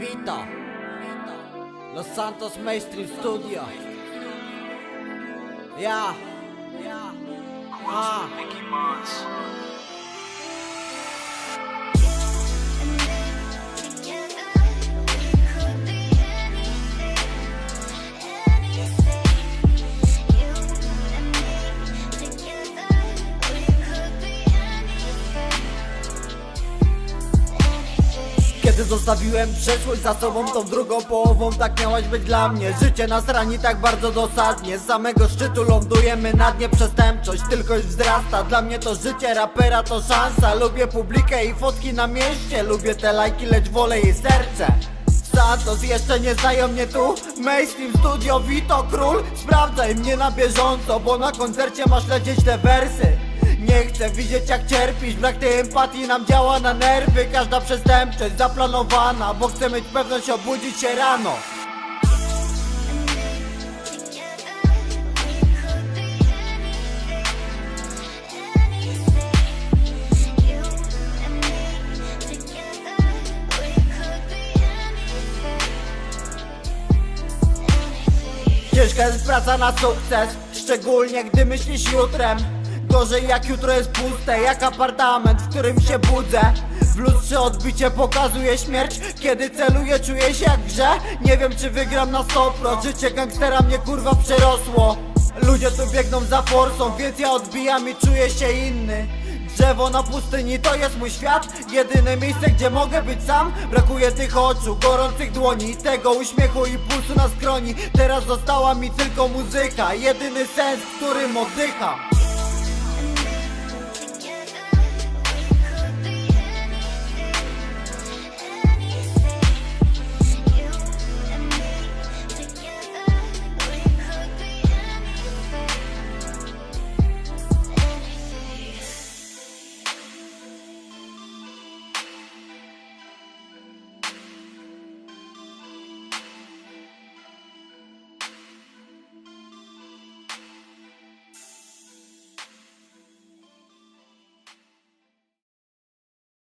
Vito. Los Santos Mainstream Studio. Ja A Kiedy zostawiłem przeszłość za sobą tą drugą połową Tak miałaś być dla mnie. Życie nas rani tak bardzo dosadnie. Z samego szczytu lądujemy na dnie Przestępczość tylko już wzrasta. Dla mnie to życie rapera to szansa. Lubię publikę i fotki na mieście. Lubię te lajki, lecz wolę jej serce Santos jeszcze nie znają mnie tu. Mainstream Studio Vito Król. Sprawdzaj mnie na bieżąco Bo na koncercie masz lecieć te wersy. Nie chcę widzieć jak cierpisz, brak tej empatii nam działa na nerwy. Każda przestępczość zaplanowana, bo chcę mieć pewność obudzić się rano Ciężka jest praca na sukces, szczególnie gdy myślisz jutrem. Gorzej jak jutro jest puste, jak apartament, w którym się budzę. W lustrze odbicie pokazuje śmierć Kiedy celuję czuję się jak grze. Nie wiem czy wygram na 100% Życie gangstera mnie kurwa przerosło. Ludzie tu biegną za forsą, więc ja odbijam i czuję się inny Drzewo na pustyni to jest mój świat. Jedyne miejsce gdzie mogę być sam. Brakuje tych oczu, gorących dłoni. Tego uśmiechu i pulsu na skroni. Teraz została mi tylko muzyka. Jedyny sens, którym oddycham